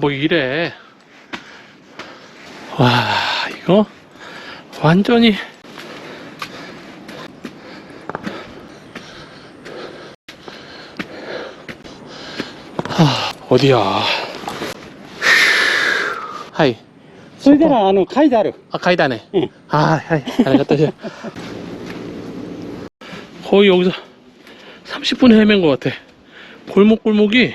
뭐 이래. 와, 이거 완전히 하, 어디야? 하이. それでら、あの、書いてある。 아, 가이다네. 응. 아, 하이. 알겠다. 이제. 거의 여기서 30분 헤맨 것 같아. 골목골목이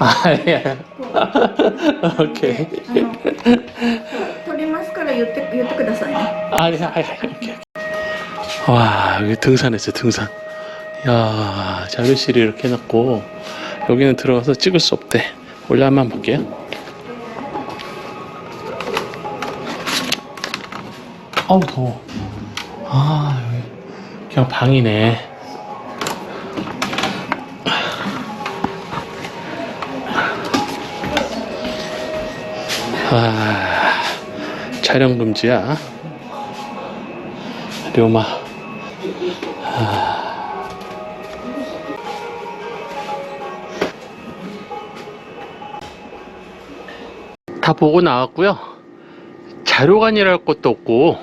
아, 아니야. こう 오케이. であの撮りますから言って言ってくださいね。 아니, 아니, 아니, 오케이. 와, 여기 등산했어, 등산. 야, 자료실이 이렇게 해놨고, 여기는 들어가서 찍을 수 없대. 원래 한번 볼게요. 어우, 더워. 아, 여기 그냥 방이네. 아, 촬영 금지야. 료마. 아. 다 보고 나왔고요. 자료관이랄 것도 없고,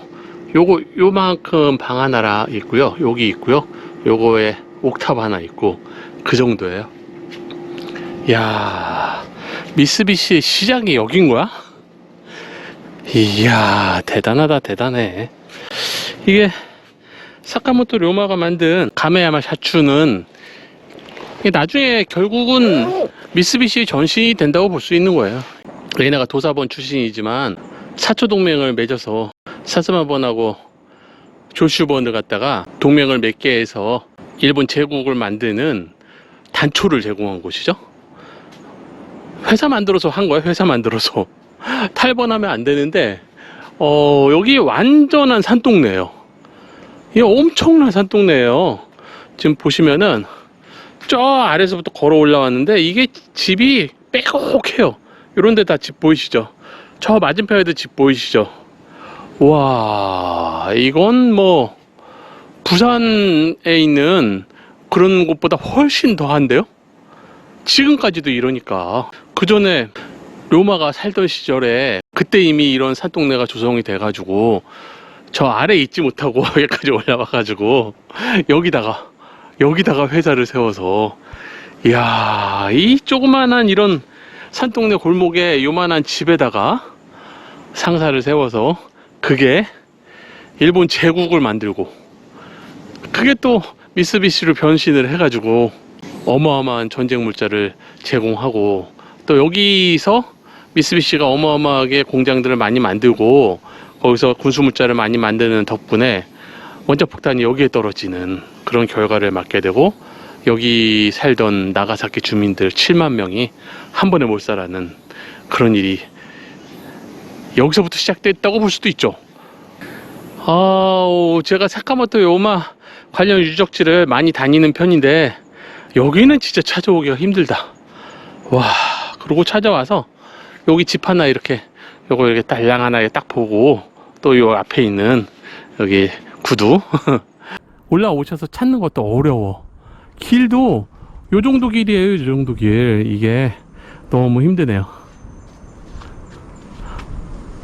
요거 요만큼 방 하나라 있고요. 여기 있고요. 요거에 옥탑 하나 있고 그 정도예요. 야, 미쓰비시 시장이 여긴 거야? 이야, 대단하다, 대단해. 이게 사카모토 료마가 만든 가메야마 이게 나중에 결국은 미쓰비시 전신이 된다고 볼 수 있는 거예요. 얘네가 도사본 출신이지만 사초 동맹을 맺어서 사스마본하고 조슈본을 갖다가 동맹을 맺게 해서 일본 제국을 만드는 단초를 제공한 곳이죠. 회사 만들어서 한 거야, 회사 만들어서. 탈번하면 안 되는데, 어, 여기 완전한 산동네예요. 이게 엄청난 산동네예요. 지금 보시면은 저 아래서부터 걸어 올라왔는데 이게 집이 빼곡해요. 이런 데 다 집 보이시죠? 저 맞은편에도 집 보이시죠? 와, 이건 뭐 부산에 있는 그런 곳보다 훨씬 더한데요? 지금까지도 이러니까 그 전에 로마가 살던 시절에 그때 이미 이런 산동네가 조성이 돼가지고 저 아래 있지 못하고 여기까지 올라와가지고 여기다가 여기다가 회사를 세워서. 이야 이 조그만한 이런 산동네 골목에 요만한 집에다가 상사를 세워서 그게 일본 제국을 만들고 그게 또 미쓰비시로 변신을 해가지고 어마어마한 전쟁 물자를 제공하고 또 여기서 미쓰비시가 어마어마하게 공장들을 많이 만들고 거기서 군수 물자를 많이 만드는 덕분에 원자 폭탄이 여기에 떨어지는 그런 결과를 맞게 되고 여기 살던 나가사키 주민들 7만 명이 한 번에 몰살하는 그런 일이 여기서부터 시작됐다고 볼 수도 있죠. 아우, 제가 사카모토 요마 관련 유적지를 많이 다니는 편인데 여기는 진짜 찾아오기가 힘들다. 와, 그리고 찾아와서 여기 집 하나 이렇게 요거 이렇게 딸랑 하나 딱 보고 또 요 앞에 있는 여기 구두 올라오셔서 찾는 것도 어려워. 길도 요 정도 길이에요, 요 정도 길. 이게 너무 힘드네요.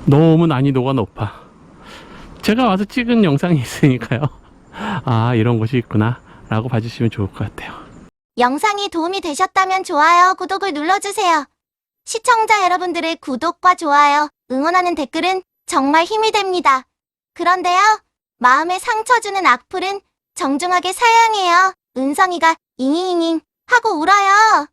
너무 난이도가 높아. 제가 와서 찍은 영상이 있으니까요. 아, 이런 곳이 있구나. 라고 봐주시면 좋을 것 같아요. 영상이 도움이 되셨다면 좋아요, 구독을 눌러주세요. 시청자 여러분들의 구독과 좋아요, 응원하는 댓글은 정말 힘이 됩니다. 그런데요, 마음에 상처 주는 악플은 정중하게 사양해요. 은성이가 잉잉잉 하고 울어요.